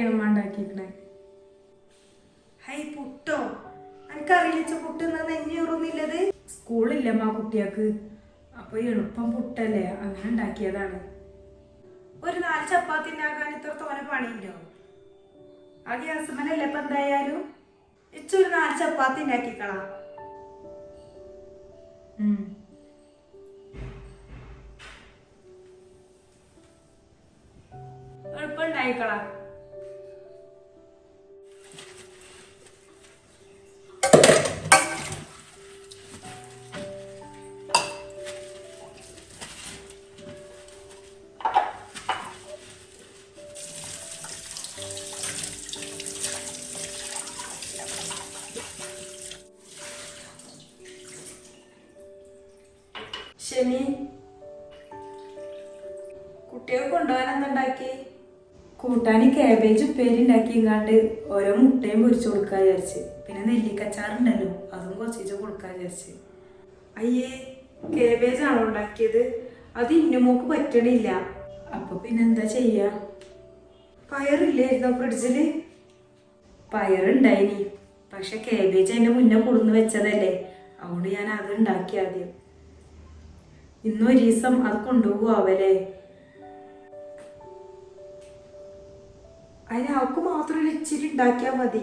ഉണ്ടാക്കിയിരിക്കണേ high പുട്ടോ എനിക്കറിയില്ല പുട്ട് എന്നാ സ്കൂളില്ല സ്കൂളില്ലമ്മ കുട്ടിയാക്ക്. അപ്പൊ എളുപ്പം പുട്ടല്ലേ അങ്ങനെ ഉണ്ടാക്കിയതാണ്. ഒരു നാല് ചപ്പാത്തി ഉണ്ടാക്കാൻ ഇത്ര തോന പണിയുണ്ടോ? ആ ഗ്യാസ് മേലല്ലേ ഇപ്പൊ എന്തായാലും? ഇച്ചൊരു നാല് ചപ്പാത്തി ഉണ്ടാക്കിക്കളാ. എളുപ്പം ഉണ്ടായിക്കളാ കുട്ടികൾ കൊണ്ടുപോകാൻ എന്തുണ്ടാക്കി കൂട്ടാന് കാബേജ് ഉപ്പേരി ഉണ്ടാക്കിങ്ങാണ്ട് ഓരോ മുട്ടയും പൊരിച്ചു കൊടുക്കാൻ വിചാരിച്ച്. പിന്നെ നെല്ലിക്കച്ചാറുണ്ടല്ലോ അതും കുറച്ച് കൊടുക്കാൻ വിചാരിച്ച്. അയ്യേ കാബേജ് ആണോ ഉണ്ടാക്കിയത്? അത് ഇന്നുമോക്ക് പറ്റണില്ല. അപ്പൊ പിന്നെ എന്താ ചെയ്യാ? പയറില്ലായിരുന്നോ ഫ്രിഡ്ജിൽ? പയറുണ്ടായിനി പക്ഷെ കാബേജ് അതിന്റെ മുന്നേ കൊടുന്ന് വെച്ചതല്ലേ. അതുകൊണ്ട് ഞാൻ അത് ഉണ്ടാക്കി ആദ്യം. ദിവസം അത് കൊണ്ടുപോവാവല്ലേ? അതിന് അവൾക്ക് മാത്രം ഒരു ഇച്ചിരി ഉണ്ടാക്കിയാൽ മതി.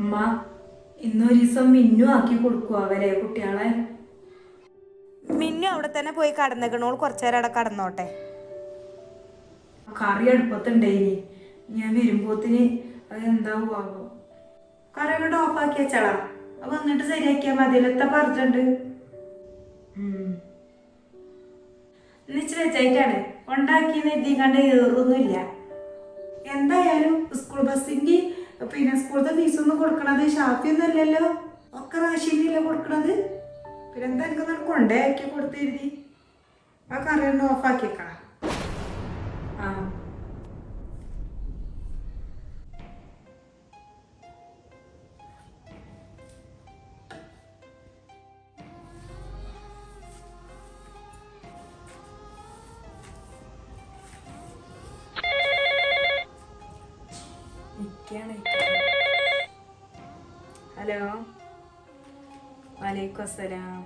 അമ്മ ഇന്നൊരു ദിവസം മിന്നു ആക്കി കൊടുക്കുക അവരെ കുട്ടികളെ. മിന്നു അവിടെ തന്നെ പോയി കടന്നിക്കണോൾ കുറച്ചു നേരം അവിടെ കടന്നോട്ടെ. കറി അടുപ്പത്തുണ്ടായിനി ഞാൻ വരുമ്പോത്തിന് അത് എന്താവുമാവോ കറി അങ്ങോട്ട് ഓഫാക്കി വെച്ചാളാ. അപ്പൊ എന്നിട്ട് ശരിയാക്കിയാൽ മതിയല്ലോ എത്ര പറഞ്ഞിട്ടുണ്ട്. എന്നിച്ച് വെച്ചായിട്ടാണ് ഉണ്ടാക്കി എഴുതി കണ്ട് ഏറൊന്നുമില്ല എന്തായാലും സ്കൂൾ ബസ്സിന്റെ പിന്നെ സ്കൂളത്തെ ഫീസൊന്നും കൊടുക്കണത് ഷാഫിയൊന്നും അല്ലല്ലോ? ഒക്കെ റാഷിനല്ലേ കൊടുക്കണത്? പിന്നെ എന്താ എനിക്ക് കൊണ്ടേക്കി കൊടുത്തെഴുതി ആ കറി ഒന്ന് അസ്സലാം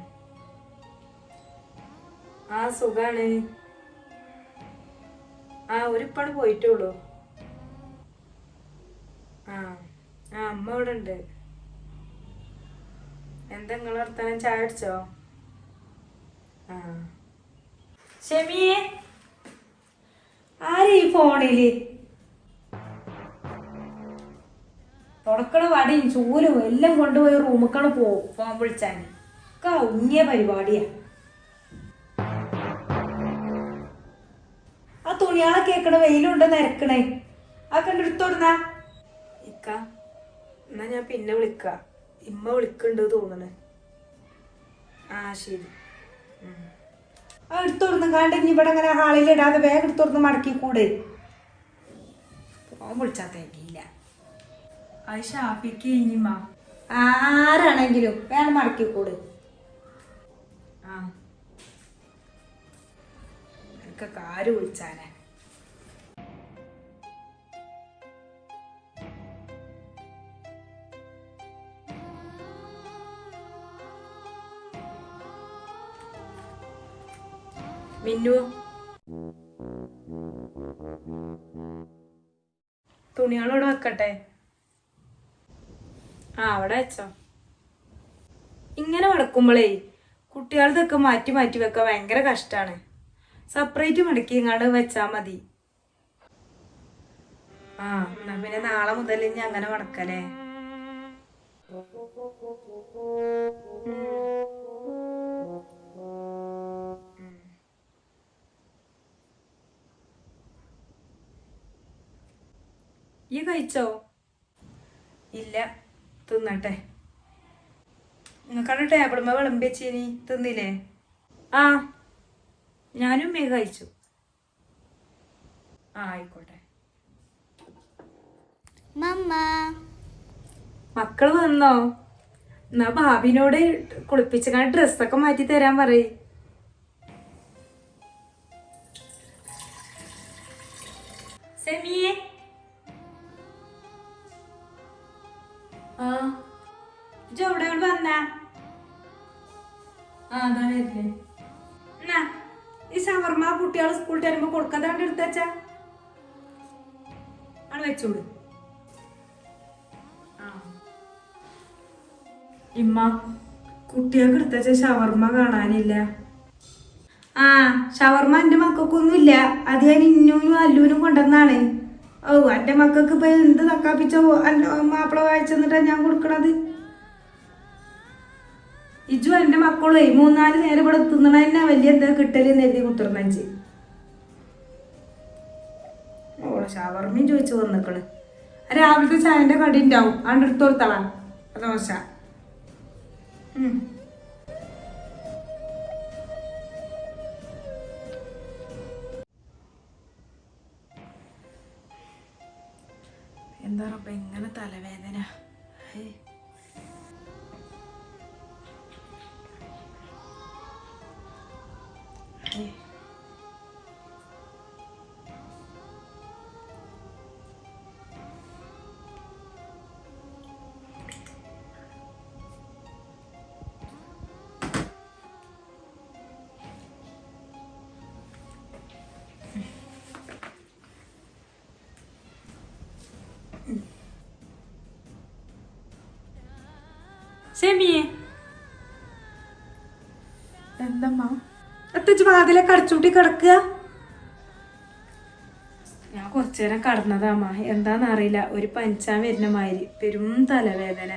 ആ സുഖാണ്. ആ ഒരുപ്പാട് പോയിട്ടുള്ളൂ. ആ ആ അമ്മ ഇവിടെ ഉണ്ട് എന്താ നിങ്ങൾ വർത്താനം? ചായ അടിച്ചോ ആ. ഷെമിയെ ആര് ഈ ഫോണിൽ? തുടക്കണ വടിയും ചൂലും എല്ലാം കൊണ്ടുപോയി റൂമിക്കാണ് പോവും ഫോൺ വിളിച്ചാൻ ഒക്കെ ഉങ്ങിയ പരിപാടിയാ. ആ തുണിയാളെ കേക്കണ വെയിലുണ്ട് നിരക്കണേ? ആ കണ്ടെടുത്തോടുന്ന ഇക്ക എന്നാ ഞാൻ പിന്നെ വിളിക്ക. ഇമ്മ വിളിക്കണ്ട് തോന്നണ. ആ ശരി. ആ എടുത്തോടുന്നു കാണ്ട് ഇനി ഇവിടെ അങ്ങനെ ഹാളിൽ ഇടാതെ വേഗം എടുത്തോടുന്ന് മടക്കി കൂടെ. ഫോൺ വിളിച്ചാ തേക്കില്ല അത് ഷാഫിക്ക് ഇനിമ്മ ആരാണെങ്കിലും വേണം മടക്കി കൂടെ. എനിക്കൊക്കെ കാര് വിളിച്ചാനെ മിന്നു. തുണികളോട് വെക്കട്ടെ. ആ അവിടെ വെച്ചോ. ഇങ്ങനെ മടക്കുമ്പോഴേ കുട്ടികളതൊക്കെ മാറ്റി മാറ്റി വെക്കാൻ ഭയങ്കര കഷ്ടാണ്. സെപ്പറേറ്റ് മടക്കി ഇങ്ങോട്ട് വെച്ചാ മതി. ആ എന്നാ പിന്നെ നാളെ മുതൽ ഇനി അങ്ങനെ മടക്കല്ലേ? ഈ കഴിച്ചോ? ഇല്ല തിന്നട്ടെ. നിങ്ങൾക്കാണ് ടേബിളുമ്മ വിളമ്പി വെച്ചീനി. തിന്നില്ലേ? ആ. ഞാനും മേഘ അയച്ചു ആ ആയിക്കോട്ടെ. മമ്മ. മക്കൾ വന്നോ? എന്നാ ഭാബിനോട് കുളിപ്പിച്ച ഡ്രസ്സൊക്കെ മാറ്റി തരാൻ പറയ്. സെമിയെ. ആ ഇജ് എവിടെ വന്നാ? ആ അതാ ഷവർമ്മ കുട്ടികൾ സ്കൂളിൽ തരുമ്പോ കൊടുക്കാൻ എടുത്തച്ചാ ആണ് വെച്ചോളൂ. ആ. ഇമ്മ കുട്ടികൾക്ക് എടുത്ത ഷവർമ്മ കാണാനില്ല. ആ ഷവർമ്മ എന്റെ മക്കൾക്കൊന്നും ഇല്ല അത് ഞാൻ ഇന്നൂനും അല്ലൂനും കൊണ്ടുവന്നാണ് ഓ എന്റെ മക്കൾക്ക് ഇപ്പൊ എന്ത് തക്കാപ്പിച്ച മാപ്പിള വായിച്ചെന്നിട്ടാ ഞാൻ കൊടുക്കണത്? ഇജു എന്റെ മക്കളെ മൂന്നാൽ നേരം ഇവിടെ തിന്നണ തന്നെ വലിയ എന്താ കിട്ടലെന്ന് എഴുതി കുത്തിർന്നഞ്ച് ഓ ഷവർമ്മയും ചോദിച്ചു വന്നിക്കണ്. രാവിലത്തെ ചായന്റെ കടി ഉണ്ടാവും അവിടെ എടുത്തു കൊടുത്തളാ. ദോശ. എന്താ റബ്ബ? തലവേദന. ഹേ. സെമിയെ. എന്തമ്മ? അത്തച്ച് വാതിലൊക്കെ അടച്ചൂട്ടി കിടക്കുക. ഞാൻ കുറച്ചു നേരം കടന്നതാമ്മ. എന്താന്ന് അറിയില്ല ഒരു പഞ്ചാൻ വരുന്ന മാതിരി. പെരും തലവേദന.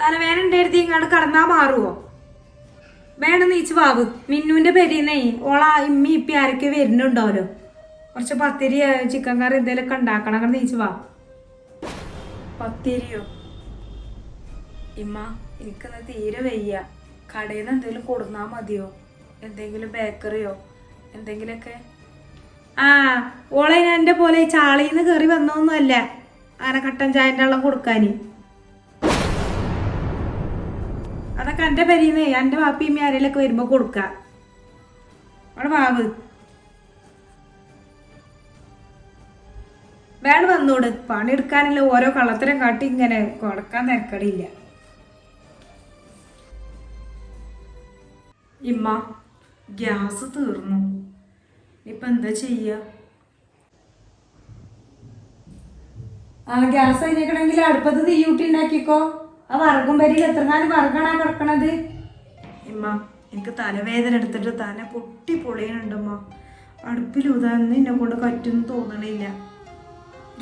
തലവേദന ഉണ്ടായിരുത്തി ഇങ്ങോട്ട് കടന്നാ മാറുവോ? വേണം നീച്ച് വാവ്. മിന്നുവിന്റെ പെരീന്നേ. ഓള ഇമ്മി ഇപ്പി ആരൊക്കെ വരുന്നുണ്ടാവല്ലോ കുറച്ച് പത്തിരി ചിക്കൻ കറി എന്തെങ്കിലുമൊക്കെ ഉണ്ടാക്കണം നീച്ച് വാ. പത്തിരിയോ? ഇമ്മ എനിക്കിന്ന് തീരെ വയ്യ. കടയിൽ നിന്ന് എന്തെങ്കിലും കൊടുന്നാൽ മതിയോ? എന്തെങ്കിലും ബേക്കറിയോ? എന്തെങ്കിലുമൊക്കെ ആ ഓളെ എന്റെ പോലെ ചാളിന്ന് കയറി വന്നൊന്നുമല്ല. അങ്ങനെ കട്ടൻ ചായന്റെ വെള്ളം കൊടുക്കാന്. അതൊക്കെ എന്റെ പരിന്നേ എന്റെ വാപ്പിയും ആരെങ്കിലൊക്കെ വരുമ്പോൾ കൊടുക്ക. അവിടെ വാവ്. വേണം വന്നോട്. പണിയെടുക്കാനുള്ള ഓരോ കള്ളത്തരം കാട്ടി ഇങ്ങനെ കൊടുക്കാൻ തിരക്കടിയില്ല. ഇമ്മ ഗ്യാസ് തീർന്നു. ഇപ്പൊ എന്താ ചെയ്യ? ആ ഗ്യാസ് അതിനേക്കണമെങ്കിൽ അടുപ്പത്ത് തീയൂട്ടി ഉണ്ടാക്കിക്കോ. ആ വറകും പരിയിൽ എത്രങ്ങാനും വറകണാ കിടക്കണത് ഇമ്മ എനിക്ക് തലവേദന എടുത്തിട്ട് തല പൊട്ടി പൊളിയണുണ്ടമ്മ അടുപ്പിൽ ഉതാന്ന് എന്നെ കൊണ്ട് പറ്റുമെന്ന് തോന്നണില്ല.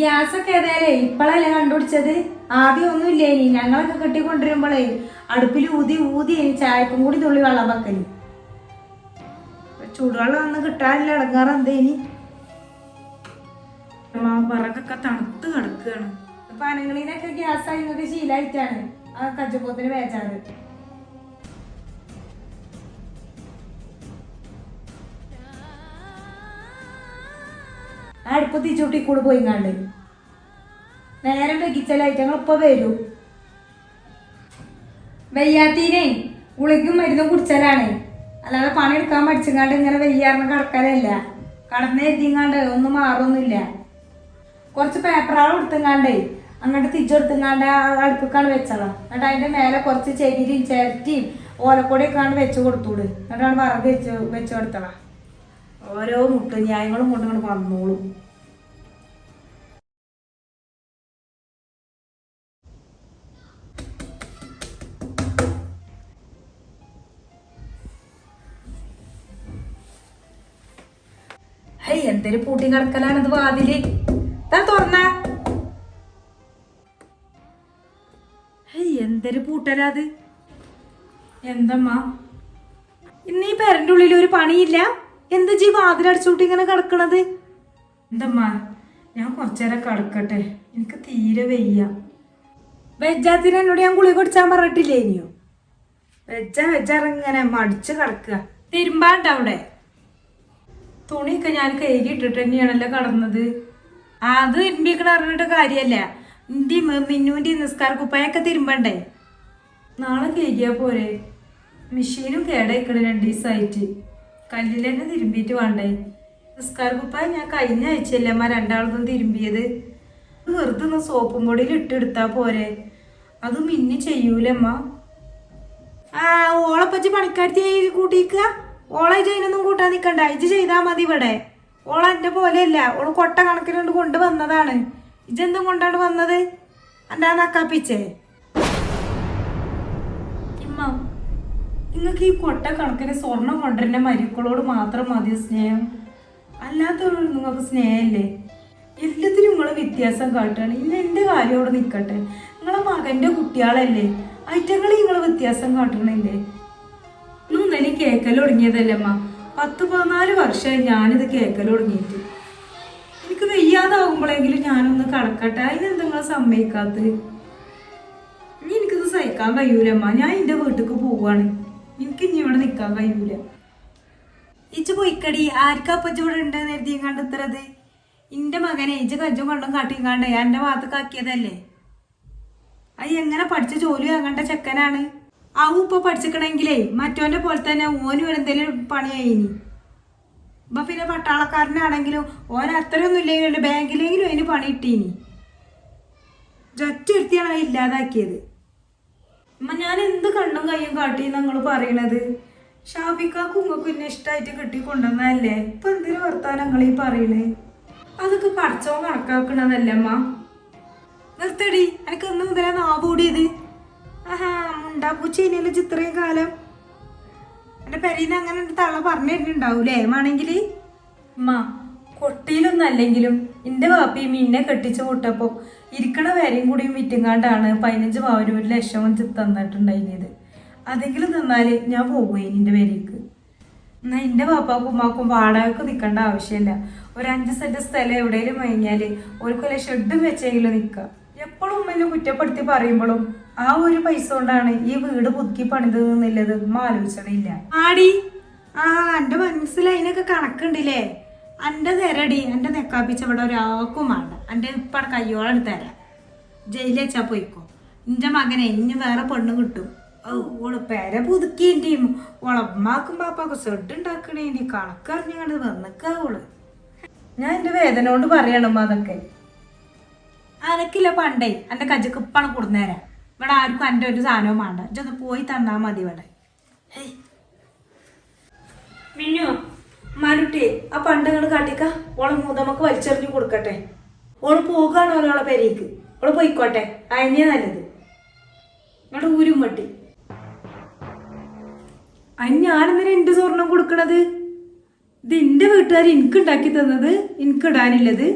ഗ്യാസ് ഒക്കെ ഏതായാലേ ഇപ്പോഴല്ലേ കണ്ടുപിടിച്ചത്? ആദ്യം ഒന്നും ഇല്ലേ ഇനി ഞങ്ങളൊക്കെ കെട്ടിക്കൊണ്ടിരുമ്പോഴേ അടുപ്പിൽ ഊതി ഊതി ചായക്കും കൂടി തുള്ളി വെള്ളം വെക്കൽ. ചൂടുവെള്ളം ഒന്നും കിട്ടാനില്ല ഇടങ്ങാറ് എന്തേനി വിറകൊക്കെ തണുത്ത് കിടക്കുകയാണ് പനങ്ങളിനൊക്കെ ഗ്യാസ് ആയിരുന്നൊക്കെ ശീലായിട്ടാണ് ആ കച്ചപ്പോത്തിന് വേച്ചാറ് ആ അടുപ്പ് തീച്ചൂട്ടി കൂടെ പോയി കണ്ട് നേരം വെക്കിച്ചാൽ ഞങ്ങൾ ഇപ്പൊ വരൂ. വയ്യാത്തീനെ ഗുളിക്കും മരുന്നും കുടിച്ചാലാണ്. അല്ലാതെ പണിയെടുക്കാൻ പഠിച്ചങ്ങാണ്ട് ഇങ്ങനെ വെയ്യാറിന് കിടക്കലല്ല. കടന്നെഴുതിങ്ങാണ്ട് ഒന്നും മാറൊന്നുമില്ല. കുറച്ച് പേപ്പറാൾ എടുത്തുങ്ങാണ്ടേ അങ്ങോട്ട് തിരിച്ചെടുത്തുങ്ങാണ്ട് ആ അടുപ്പിക്കാണ് വെച്ചതാ. എന്നിട്ട് അതിന്റെ മേലെ കുറച്ച് ചെരിയും ചിരട്ടിയും ഓലക്കൊടിയൊക്കെ ആണ് വെച്ച് കൊടുത്തൂട്. എന്നിട്ടാണ് വറവ് വെച്ച് വെച്ച് കൊടുത്തതാ. ഓരോ മുട്ട ന്യായങ്ങളും കൊണ്ടങ്ങോട്ട് വന്നോളും. ഹേയ് പൂട്ടി പൂട്ടി കിടക്കലാണത് വാതിൽ. തുറന്ന. എന്തൊരു പൂട്ടലാത് എന്തമ്മാ? ഇന്ന് ഈ പെരന്റെ ഉള്ളിൽ ഒരു പണിയില്ല. എന്താ ജീ വാതിലടിച്ചോട്ട് ഇങ്ങനെ കിടക്കണത്? എന്തമ്മാ? ഞാൻ കുറച്ചേരം കിടക്കട്ടെ. എനിക്ക് തീരെ വയ്യ. വെജാത്തിന് എന്നോട് ഞാൻ ഗുളിക കുടിച്ചാൻ പറഞ്ഞിട്ടില്ലേ ഇനിയോ വെജ വെജാറിങ്ങനെ മടിച്ച് കിടക്കുക. തിരുമ്പാണ്ട അവിടെ? തുണിയൊക്കെ ഞാൻ കഴുകി ഇട്ടിട്ട് തന്നെയാണല്ലോ കടന്നത്. അത് തിരുമ്പിക്കണ അറിഞ്ഞിട്ട് കാര്യമല്ല ഇന്ത്യ മിന്നുവിന്റെ നിസ്കാര കുപ്പായൊക്കെ തിരുമ്പണ്ടേ? നാളെ കഴുകിയാൽ പോരെ. മെഷീനും കേടായിക്കണ രണ്ട് ദിവസമായിട്ട് കല്ലിൽ തന്നെ തിരുമ്പിയിട്ട് വേണ്ടേ? നിസ്കാര കുപ്പായ ഞാൻ കഴിഞ്ഞ ആഴ്ചയല്ലേ അമ്മ രണ്ടാളതും തിരുമ്പിയത്. വെറുതെ ഒന്ന് സോപ്പും പൊടിയിൽ ഇട്ടെടുത്താൽ പോരെ. അത് മിന്നി ചെയ്യൂലമ്മ ആ ഓളപ്പച്ചി പണിക്കാരത്തി കൂട്ടിക്കുക ഓളെ അതിനൊന്നും കൂട്ടാൻ നിൽക്കണ്ട ഇജ് ചെയ്താ മതി ഇവിടെ. ഓള എന്റെ പോലെയല്ല. ഓൾ കൊട്ട കണക്കിനുകൊണ്ട് കൊണ്ടുവന്നതാണ്. ഇജെന്തും കൊണ്ടാണ് വന്നത്? എന്റെ നക്കാപ്പിച്ചേ. ഇമ്മ നിങ്ങൾക്ക് ഈ കൊട്ട കണക്കിന് സ്വർണം കൊണ്ടുവരുന്ന മരുക്കളോട് മാത്രം മതി സ്നേഹം? അല്ലാത്തവരോട് നിങ്ങൾക്ക് സ്നേഹമല്ലേ? എല്ലാത്തിനും നിങ്ങൾ വ്യത്യാസം കാട്ടുകയാണ് ഇന്ന് എന്റെ കാര്യം അവിടെ നിൽക്കട്ടെ നിങ്ങളെ മകന്റെ കുട്ടികളല്ലേ? ഐറ്റങ്ങൾ നിങ്ങൾ വ്യത്യാസം കാട്ടണില്ലേ? തന്നെ കേക്കൽ തുടങ്ങിയതല്ലേ അമ്മ പത്ത് പതിനാല് വർഷമായി ഞാനിത് കേക്കൽ തുടങ്ങിയിട്ട് എനിക്ക് വെയ്യാതാവുമ്പോഴെങ്കിലും ഞാനൊന്ന് കടക്കട്ടെ. അതിനെന്താ നിങ്ങൾ സമ്മതിക്കാത്തത്? ഇനി എനിക്കിത് സഹിക്കാൻ കഴിയൂലമ്മ. ഞാൻ എന്റെ വീട്ടിലേക്ക് പോവാണ്. എനിക്ക് ഇനി ഇവിടെ നിൽക്കാൻ കഴിയൂല. ഇച്ച് പോയിക്കടി. ആർക്കാ പച്ച ഇവിടെ ഉണ്ട് നേരത്തെ കണ്ട് ഇത്രത് എന്റെ മകനെ ഇച്ച് കജ്ജും കണ്ടും കാട്ടിയും കണ്ടേ എന്റെ ഭാഗത്തേക്കാക്കിയതല്ലേ അത് എങ്ങനെ പഠിച്ച ജോലി ആകേണ്ട ചെക്കനാണ്? അവ ഇപ്പൊ പഠിച്ചിക്കണെങ്കിലേ മറ്റോന്റെ പോലെ തന്നെ ഓനും എന്തെങ്കിലും പണിയായിനി. ഇപ്പൊ പിന്നെ പട്ടാളക്കാരനാണെങ്കിലും ഓൻ അത്രയൊന്നും ഇല്ലെങ്കിലും ബാങ്കിലെങ്കിലും അതിന് പണി കിട്ടീനി. ഒറ്റ ഇല്ലാതാക്കിയത്. അമ്മ ഞാൻ എന്ത് കണ്ണും കയ്യും കാട്ടി നിങ്ങൾ പറയണത്? ഷാബിക്കാക്കും ഉങ്ങക്കും എന്നെ ഇഷ്ടമായിട്ട് കെട്ടി കൊണ്ടുവന്നതല്ലേ? ഇപ്പൊ എന്തിനു വർത്താനങ്ങൾ ഈ പറയണേ? അതൊക്കെ പഠിച്ചോ കണക്കാക്കണതല്ലേ അമ്മ നിർത്തടി. എനിക്ക് ഇന്ന് മുതലേ നാവ് കൂടിയത് ആഹാ മുണ്ടാപ്പൂച്ചേനല്ലോ ഇത്രയും കാലം? എന്റെ പെരീന്ന് അങ്ങനെ തള്ള പറഞ്ഞു തരുന്നുണ്ടാവൂലേ? വേണമെങ്കിൽ അമ്മ കൊട്ടിയിലൊന്നും അല്ലെങ്കിലും എന്റെ വാപ്പി മീനെ കെട്ടിച്ച് വിട്ടപ്പോ ഇരിക്കണ വരെയും കൂടിയും വിറ്റുങ്ങാണ്ടാണ് പതിനഞ്ച് പവന് ഒരു ലക്ഷം തന്നിട്ടുണ്ടായിരുന്നത്. അതെങ്കിലും തന്നാൽ ഞാൻ പോകുകയും എന്റെ പേരേക്ക്. എന്നാ എന്റെ പാപ്പാക്കും ഉമ്മാക്കും വാടകക്ക് നിൽക്കേണ്ട ആവശ്യമില്ല ഒരു അഞ്ച് സെന്റ് സ്ഥലം എവിടെയെങ്കിലും കഴിഞ്ഞാൽ ഒരു കൊല്ലം ഷെഡും വെച്ചെങ്കിലും നിൽക്കാം എപ്പോഴും ഉമ്മനെ കുറ്റപ്പെടുത്തി പറയുമ്പോഴും ആ ഒരു പൈസ കൊണ്ടാണ് ഈ വീട് പുതുക്കി പണിത് എന്നുള്ളത് ഉമ്മ ആലോചിച്ചണില്ല. ആടി ആ എന്റെ മനസ്സിൽ അതിനൊക്കെ കണക്കുണ്ടില്ലേ? എന്റെ തെരടി എന്റെ നെക്കാപ്പിച്ച ഇവിടെ ഒരാൾക്കും വേണ്ട. എന്റെ ഇപ്പടെ കയ്യോളം തരാം. ജയിലിൽ വെച്ചാ പോയിക്കോ. എന്റെ മകനെ ഇനി വേറെ പെണ്ണ് കിട്ടും. ഓൾ പേര പുതുക്കിന്റെയും ഓളമ്മാക്കും പാപ്പാക്കും സെഡ് ഉണ്ടാക്കണേണ്ടി കണക്കറിഞ്ഞാണ് വന്നിക്കാ ഓൾ. ഞാൻ എന്റെ വേദന കൊണ്ട് പറയണം അതൊക്കെ. അനക്കില്ല പണ്ടേ എന്റെ കജക്കിപ്പാണ് കൊടുന്നേരാ. ഇവിടെ ആർക്കും എന്റെ ഒരു സാധനവും വേണ്ട. ഒന്ന് പോയി തന്നാൽ മതി ഇവിടെ. മിന്നു മരുട്ടി ആ പണ്ടങ്ങൾ കാട്ടിക്ക. ഓളെ മൂതമ്മക്ക് വലിച്ചെറിഞ്ഞു കൊടുക്കട്ടെ. ഓൾ പോകാണ് ഓരോളെ പെരേക്ക്. ഓൾ പോയിക്കോട്ടെ. അതിനെ നല്ലത്. ഇങ്ങോട്ട് ഊരും വെട്ടി. അതിന് ഞാനെന്തിനാ എന്റെ സ്വർണം കൊടുക്കണത്? ഇത് എന്റെ വീട്ടുകാർ എനിക്ക് ഉണ്ടാക്കി തന്നത് എനിക്ക് ഇടാനില്ലത്.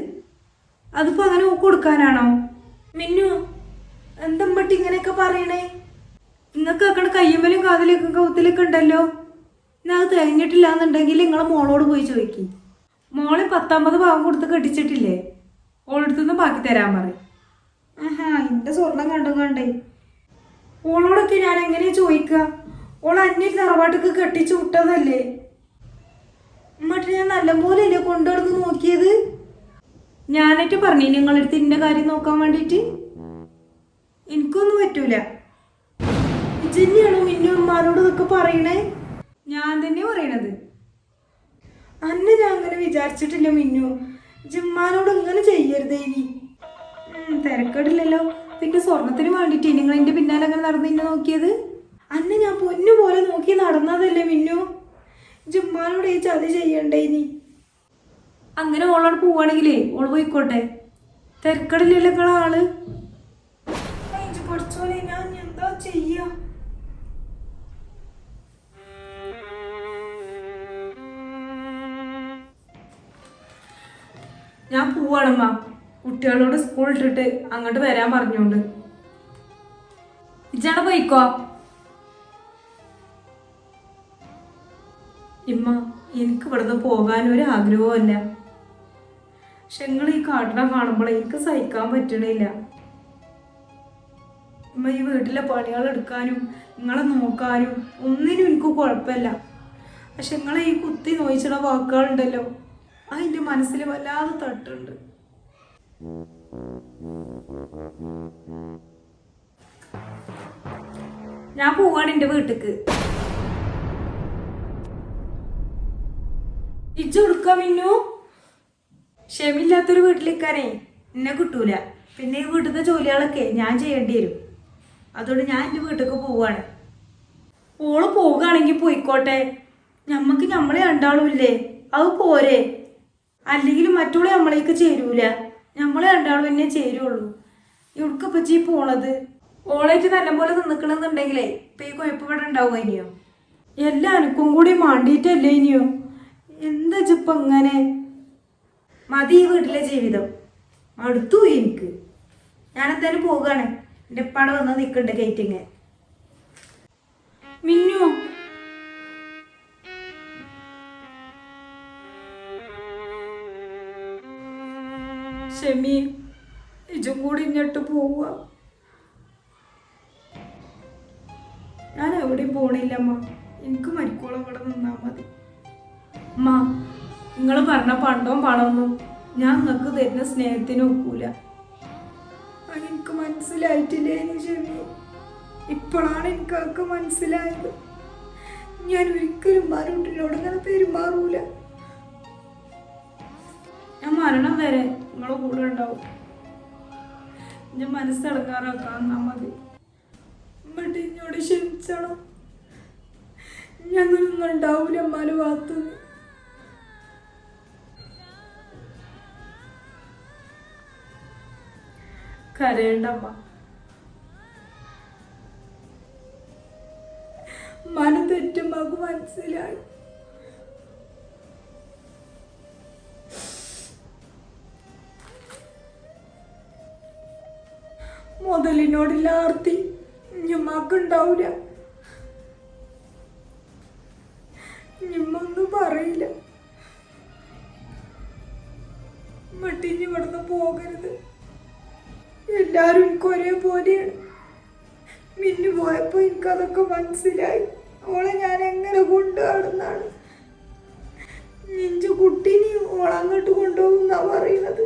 അതിപ്പോ അങ്ങനെ കൊടുക്കാനാണോ? മിന്നു എന്തമ്മട്ടി ഇങ്ങനെയൊക്കെ പറയണേ? നിങ്ങൾക്ക് ആക്കണ കയ്യമ്മലും കാതിലേക്കും കൗത്തിലൊക്കെ ഉണ്ടല്ലോ. ഞാൻ തികഞ്ഞിട്ടില്ല എന്നുണ്ടെങ്കിൽ നിങ്ങളെ മോളോട് പോയി ചോദിക്കും. മോളെ പത്തൊമ്പത് ഭാഗം കൊടുത്ത് കെട്ടിച്ചിട്ടില്ലേ? ഓളെടുത്തുനിന്ന് ബാക്കി തരാൻ പറയും. ആഹാ എന്റെ സ്വർണം കണ്ടും കണ്ടേ. ഓളോടൊക്കെ ഞാൻ എങ്ങനെയാ ചോദിക്കുക ഓൾ അന്യ തറവാട്ടൊക്കെ കെട്ടിച്ചു വിട്ടതല്ലേ? എന്നിട്ട് ഞാൻ നല്ലപോലെ അല്ലേ കൊണ്ടുവന്ന് നോക്കിയത്? ഞാനായിട്ട് പറഞ്ഞു നിങ്ങളടുത്ത് ഇന്റെ കാര്യം നോക്കാൻ വേണ്ടിയിട്ട്. എനിക്കൊന്നും പറ്റൂല. ജെന്നിയാണോ മിന്നു ഉമ്മാനോട് ഇതൊക്കെ പറയണേ? ഞാൻ തന്നെ പറയണത്. അന്നെ ഞാൻ അങ്ങനെ വിചാരിച്ചിട്ടില്ല മിന്നു. ജിമ്മാനോട് ഇങ്ങനെ ചെയ്യരുത് ഇനി. തിരക്കേടില്ലല്ലോ. പിന്നെ സ്വർണത്തിന് വേണ്ടിയിട്ട് നിങ്ങൾ എന്റെ പിന്നാലെ അങ്ങനെ നടന്നു എന്നെ നോക്കിയത്? അന്നെ ഞാൻ പൊന്നു പോലെ നോക്കി നടന്നതല്ലേ മിന്നു? ജിമ്മാനോട് ഈ ചതി ചെയ്യണ്ടേ ഇനി? അങ്ങനെ ഓളോട് പോവാണെങ്കിലേ ഓൾ പോയിക്കോട്ടെ. തിരക്കടില്ലല്ലോ ആൾ ഞാൻ എന്താ ചെയ്യാ? ഞാൻ പോവാണമ്മ കുട്ടികളോട് സ്കൂൾ ഇട്ടിട്ട് അങ്ങോട്ട് വരാൻ പറഞ്ഞോണ്ട്. ഇജാണ് പോയിക്കോ? ഇമ്മ എനിക്ക് ഇവിടുന്ന് പോകാൻ ഒരു ആഗ്രഹവുമല്ല. പക്ഷെ നിങ്ങൾ ഈ കാട്ടിനെ കാണുമ്പോൾ എനിക്ക് സഹിക്കാൻ പറ്റണില്ല. ഉമ്മ ഈ വീട്ടിലെ പണികൾ എടുക്കാനും നിങ്ങളെ നോക്കാനും ഒന്നിനും എനിക്ക് കുഴപ്പമില്ല. പക്ഷെ നിങ്ങളെ ഈ കുത്തി നോയിച്ചിട വാക്കുകളുണ്ടല്ലോ അതിന്റെ മനസ്സിൽ വല്ലാതെ തട്ടുണ്ട്. ഞാൻ പോവാണ് എന്റെ വീട്ടിക്ക്. ഇജ്ജ് കൊടുക്ക മിന്നു? ക്ഷമില്ലാത്തൊരു വീട്ടിലേക്കാനേ എന്നെ കിട്ടൂല. പിന്നെ ഈ വീട്ടിലത്തെ ജോലികളൊക്കെ ഞാൻ ചെയ്യേണ്ടി വരും. അതുകൊണ്ട് ഞാൻ എന്റെ വീട്ടിലേക്ക് പോവാണ്. ഓൾ പോവുകയാണെങ്കിൽ പോയിക്കോട്ടെ. ഞമ്മക്ക് നമ്മളെ രണ്ടാളുമില്ലേ അത് പോരെ. അല്ലെങ്കിൽ മറ്റുള്ള നമ്മളേക്ക് ചേരൂല. നമ്മളെ രണ്ടാളും എന്നെ ചേരുള്ളൂ. ഇവിടുക്ക് പറ്റി പോണത്? ഓളായിട്ട് നല്ലപോലെ നിന്നിക്കണമെന്നുണ്ടെങ്കിലേ ഇപ്പൊ ഈ കുഴപ്പപ്പെടെ ഉണ്ടാവും ഇനിയോ? എല്ലാ എനിക്കും കൂടി മാണ്ടിയിട്ടല്ലേ ഇനിയോ? എന്താ ചിപ്പ ഇങ്ങനെ? മതി ഈ വീട്ടിലെ ജീവിതം. അടുത്തു എനിക്ക്. ഞാൻ എന്തായാലും ഉപ്പാടെ വന്ന് നിൽക്കുന്നുണ്ട് ഗേറ്റിങ്. മിന്നു. ഷെമി ഇജും കൂടി ഇങ്ങോട്ട് പോവുക ഞാൻ എവിടെയും പോണില്ല അമ്മ. എനിക്ക് മരിക്കോളം ഇവിടെ നിന്നാ മതി. അമ്മ നിങ്ങൾ പറഞ്ഞ പണ്ടവും പണമൊന്നും ഞാൻ നിങ്ങൾക്ക് തരുന്ന സ്നേഹത്തിന് ഒക്കൂല. എനിക്ക് ചെവി ഇപ്പോഴാണ് എനിക്ക് അതൊക്കെ മനസ്സിലായത്. ഞാൻ ഒരിക്കലും മരുട്ടിനോട് അങ്ങനെ പെരുമാറൂല ഞാൻ മരണം വരെ നിങ്ങളെ കൂടെ ഉണ്ടാവും. ഞാൻ മനസ്സിളക്കാറാക്കാൻ എന്നാ മതി. എന്നിട്ട് എന്നോട് ക്ഷമിച്ചണം. ഞങ്ങളൊന്നും ഉണ്ടാവൂല അമ്മാന്റെ കരയണ്ടമ്മ. മന മകു മനസ്സിലായി. മുതലിനോടില്ല ആർത്തി ഞമ്മക്കുണ്ടാവൂല ഞമ്മൊന്നും പറയില്ല. മട്ടിഞ്ഞ് ഇവിടുന്ന് പോകരുത്. എല്ലാരും എനിക്ക് ഒരേപോലെയാണ് മിന്നു പോയപ്പോ എനിക്കതൊക്കെ മനസ്സിലായി. ഓളെ ഞാൻ എങ്ങനെ കൊണ്ടുപോടുന്നാണ് നിഞ്ചു കുട്ടീനെയും ഓളങ്ങോട്ട് കൊണ്ടുപോകുന്നാ പറയുന്നത്.